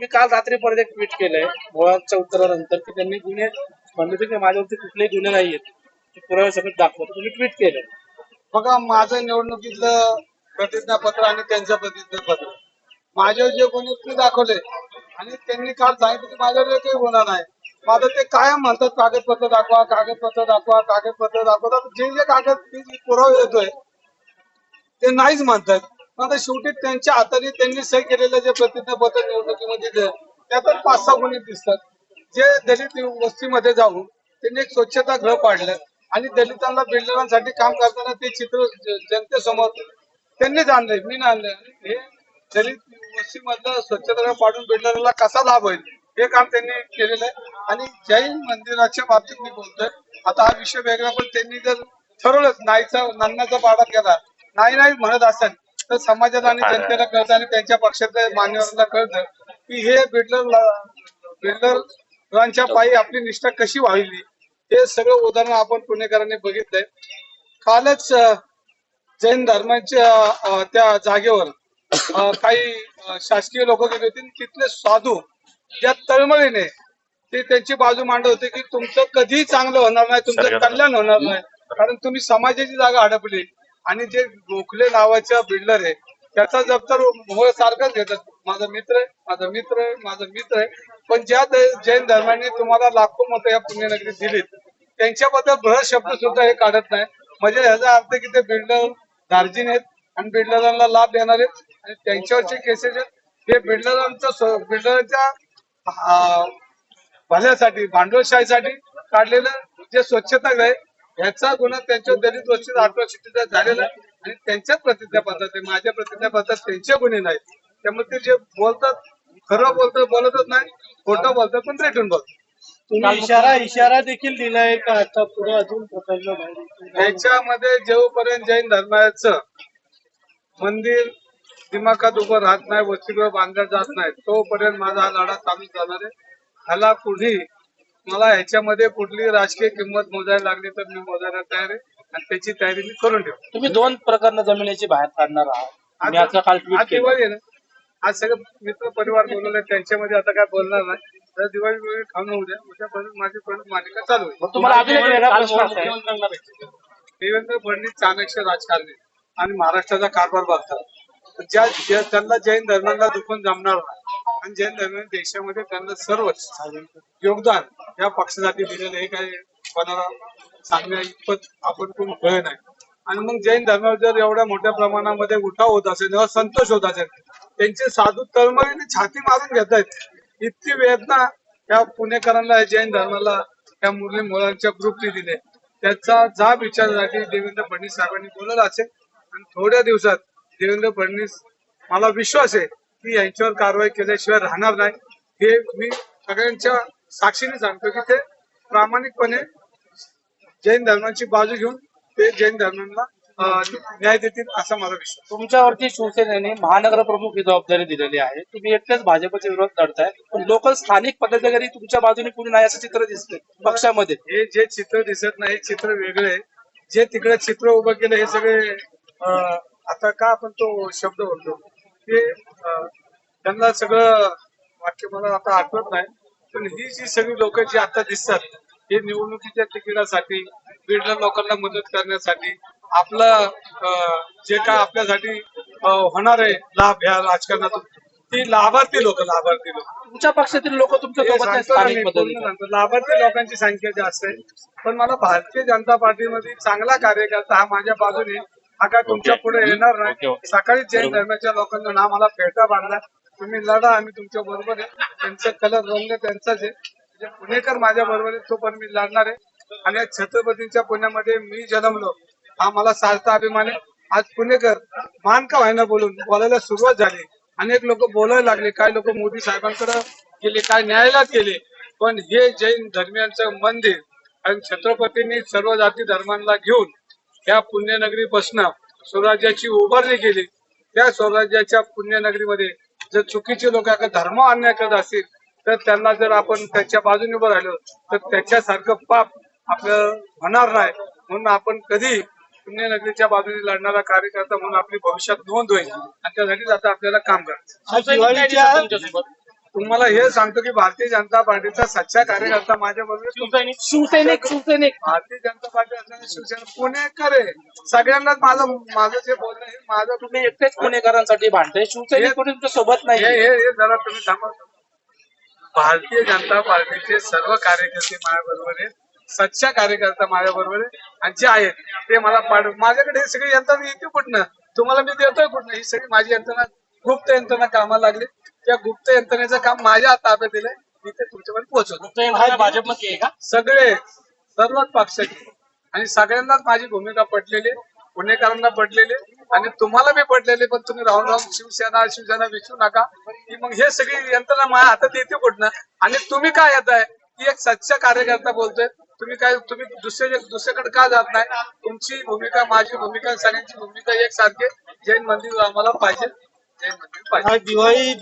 मी काल रात्री परत एक ट्विट केलंय मुळांच्या उत्तरानंतर की त्यांनी गुन्हे म्हणले की माझ्यावरती कुठलेही गुन्हे नाहीयेत. ते पुरावे सगळं दाखवतो तुम्ही ट्विट केलं बघा माझं निवडणुकीतलं प्रतिज्ञापत्र आणि त्यांचं प्रतिज्ञापत्र. माझ्यावर जे गुन्हे ते दाखवले आणि त्यांनी काल सांगितलं की माझ्यावर काही गुन्हा नाही. माझं ते काय म्हणतात कागदपत्र दाखवा कागदपत्र दाखवा कागदपत्र दाखवतात जे जे कागद पुरावे येतोय ते नाहीच म्हणतात. आता शेवटी त्यांच्या हाताने त्यांनी सही केलेलं जे प्रतिज्ञापत्र निवडणुकीमध्ये दिलं, त्यातच पाच सहा गुन्हे दिसतात. जे दलित वस्तीमध्ये जाऊन त्यांनी एक स्वच्छता घर पाडलं आणि दलितांना बिल्डरांसाठी काम करताना ते चित्र जनतेसमोर त्यांनीच आणलंय मी नाही हे दलित वस्तीमधलं स्वच्छता पाडून बिल्डरला कसा लाभ होईल हे काम त्यांनी केलेलं आहे. आणि जैन मंदिराच्या बाबतीत मी बोलतोय आता हा विषय वेगळा पण त्यांनी जर ठरवलंच नाहीचा नाण्याचा पाडा केला नाही नाही म्हणत असेल तर समाजाला आणि जनतेला कळतं आणि त्यांच्या पक्षातल्या मान्यवरांना कळतं की हे बिल्डर बिल्डरांच्या पायी आपली निष्ठा कशी वाहिली हे सगळं उदाहरण आपण पुणेकरांनी बघितलंय. कालच जैन धर्माच्या त्या जागेवर काही शासकीय लोक गेले होते. तिथले साधू ज्या तळमळीने ते त्यांची बाजू मांडत होते की तुमचं कधीही चांगलं होणार नाही तुमचं कल्याण होणार नाही. कारण तुम्ही समाजाची जागा हडपली. आणि जे गोखले नावाच्या बिल्डर आहे त्याचा जबाबदार मोहळ सारखाच घेतात. माझा मित्र आहे माझा मित्र आहे माझा मित्र आहे. पण ज्या जैन धर्माने तुम्हाला लाखो मतं या पुण्यनगरीत दिलीत त्यांच्याबद्दल बृहत शब्द सुद्धा हे काढत नाही. म्हणजे ह्याचा अर्थ की ते बिल्डर दार्जिन आहेत आणि बिल्डरांना लाभ देणार आहेत आणि त्यांच्यावरचे केसेस आहेत. हे बिल्डरांचं बिल्डरांच्या भल्यासाठी भांडवलशाहीसाठी काढलेलं जे स्वच्छता आहे ह्याचा गुन्हा त्यांच्या दलित वस्तीत अट्रॉसिटीचा झालेला आहे. आणि त्यांच्याच प्रतिज्ञापत्रात आहे. माझ्या प्रतिज्ञापत्रात त्यांचे गुन्हे नाहीत. त्यामुळे ते जे बोलतात खरं बोलतात बोलतच नाही. खोटं बोलतात पण रेटून बोलतात. तुम्ही इशारा इशारा देखील दिलाय का? आता पुढे अजून प्रकरण बाहेर याच्यामध्ये जेवपर्यंत जैन धर्माचं मंदिर दिमाखात उभं राहत नाही वस्तीगृह बांधलं जात नाही तोपर्यंत माझा हा लढा चालू जाणार आहे. ह्याला पुढे मला ह्याच्यामध्ये कुठली राजकीय किंमत मोजायला लागली तर मी मोजायला तयार आहे. आणि त्याची तयारी मी करून ठेवतो. तुम्ही दोन प्रकरण जमिनीची बाहेर काढणार आहात. मी आता काल ट्विट आज केलं. दिवाळी आहे ना. आज सगळं मित्र परिवार बोलवले त्यांच्यामध्ये आता काय बोलणार नाही. तर दिवाळी वेळी खाऊन उद्या उद्या परत माझी परत मालिका चालू आहे. तुम्हाला अजून एक वेगळा प्रश्न असा आहे. देवेंद्र फडणवीस चाणक्य राजकारणी. आणि महाराष्ट्राचा कारभार बघतात ज्या ज्या- त्यांना जैन धर्माला दुखून जमणार नाही. आणि जैन धर्म देशामध्ये त्यांना सर्वच योगदान या पक्षासाठी दिलेलं हे काय कोणाला सांगण्या इतपत आपण कोण कळ नाही. आणि मग जैन धर्मावर जर एवढ्या मोठ्या प्रमाणामध्ये उठाव होत असेल संतोष होत असेल त्यांचे साधू तळमळीने छाती मारून घेत आहेत. इतकी वेदना या पुणेकरांना जैन धर्माला त्या मुरली मुलांच्या ग्रुपने दिले. त्याचा जा विचारासाठी देवेंद्र फडणवीस साहेबांनी बोलत असेल. आणि थोड्या दिवसात देवेंद्र फडणवीस मला विश्वास आहे की यांच्यावर कारवाई केल्याशिवाय राहणार नाही. हे मी सगळ्यांच्या साक्षीने सांगतो की ते प्रामाणिकपणे जैन धर्माची बाजू घेऊन ते जैन धर्मांना न्याय देतील असा माझा विश्वास. तुमच्यावरती शिवसेनेने महानगर प्रमुख ही जबाबदारी दिलेली आहे. तुम्ही एकटेच भाजपचे विरोध लढताय पण लोकल स्थानिक पदाधिकारी तुमच्या बाजूने कुणी नाही असं चित्र दिसतंय पक्षामध्ये. हे जे चित्र दिसत नाही हे चित्र वेगळे आहे. जे तिकडे चित्र उभं केलं हे सगळे आता का आपण तो शब्द बोलतो? ते त्यांना सगळं वाक्य मला आता आठवत नाही. पण ही जी सगळी लोक जी आता दिसतात हे निवडणुकीच्या तिकिटासाठी बिल्डर लोकांना मदत करण्यासाठी आपलं जे काय आपल्यासाठी होणार आहे लाभ ह्या राजकारणातून ती लाभार्थी लोक लाभार्थी लोक. तुमच्या पक्षातील लोक तुमच्या. लाभार्थी लोकांची संख्या जास्त आहे. पण मला भारतीय जनता पार्टीमध्ये चांगला कार्यकर्ता हा माझ्या बाजूने हा काय तुमच्यापुढे येणार नाही. सकाळी जैन धर्माच्या लोकांना ना मला फेटा बांधला तुम्ही लढा आम्ही तुमच्या बरोबर आहे. त्यांचं कलर रंग त्यांचाच आहे. जे पुणेकर माझ्या बरोबर आहे तो पण मी लढणार आहे. आणि छत्रपतींच्या पुण्यामध्ये मी जन्मलो. हा मला सार्थ अभिमान आहे. आज पुणेकर मान का व्हायना बोलून बोलायला सुरुवात झाली. अनेक लोक बोलायला लागले. काय लोक मोदी साहेबांकडे गेले काय न्यायालयात गेले. पण हे जैन धर्मियांचं मंदिर आणि छत्रपतींनी सर्व जाती धर्मांना घेऊन या पुण्यनगरीपासून स्वराज्याची उभारणी केली. त्या स्वराज्याच्या पुण्यनगरीमध्ये जर चुकीचे लोक धर्म अन्याय करत असतील तर त्यांना जर आपण त्याच्या बाजूने उभं राहिलो तर त्याच्यासारखं पाप आपलं होणार नाही. म्हणून आपण कधी पुण्यनगरीच्या बाजूने लढणारा कार्यकर्ता म्हणून आपली भविष्यात नोंद होईल. आणि त्यासाठीच आता आपल्याला काम करायचं तुम्हाला हे सांगतो की भारतीय जनता पार्टीचा सच्चा कार्यकर्ता माझ्या बरोबर शिवसैनिक शिवसैनिक भारतीय जनता पार्टी असल्याने शिवसेना पुणेकर आहे सगळ्यांनाच माझं माझं जे बोलणं आहे माझं तुम्ही एकटेच पुणेकरांसाठी भांडताय. शिवसैनिक कोणी तुमच्यासोबत नाही. हे हे हे जरा तुम्ही थांबा. भारतीय जनता पार्टीचे सर्व कार्यकर्ते माझ्या बरोबर आहेत. सच्चा कार्यकर्ता माझ्या बरोबर आहे आणि जे आहेत ते मला पाठ माझ्याकडे हे सगळी यंत्रणा येते कुठनं? तुम्हाला मी देतोय कुठनं? ही सगळी माझी यंत्रणा गुप्त यंत्रणा कामाला लागली. त्या गुप्त यंत्रणेचं काम माझ्या ताब्यात दिलंय मी ते तुमच्यापर्यंत पोहोचवतो. भाजपमध्ये आहे का? सगळे सर्वच पक्षाचे. आणि सगळ्यांनाच माझी भूमिका पटलेली आहे. पुणेकरांना पटलेली. आणि तुम्हाला बी पटलेली. पण तुम्ही राहून राहून शिवसेना शिवसेना विचारू नका. की मग हे सगळी यंत्रणा माझ्या हातात येते कुठनं? आणि तुम्ही काय येत आहे? की एक सच्चा कार्यकर्ता बोलतोय. तुम्ही काय तुम्ही दुसरे दुसऱ्याकडे का जात नाही? तुमची भूमिका माझी भूमिका सगळ्यांची भूमिका एक सारखी. जैन मंदिर आम्हाला पाहिजे. जैन मंदिर पाहिजे. दिवाळी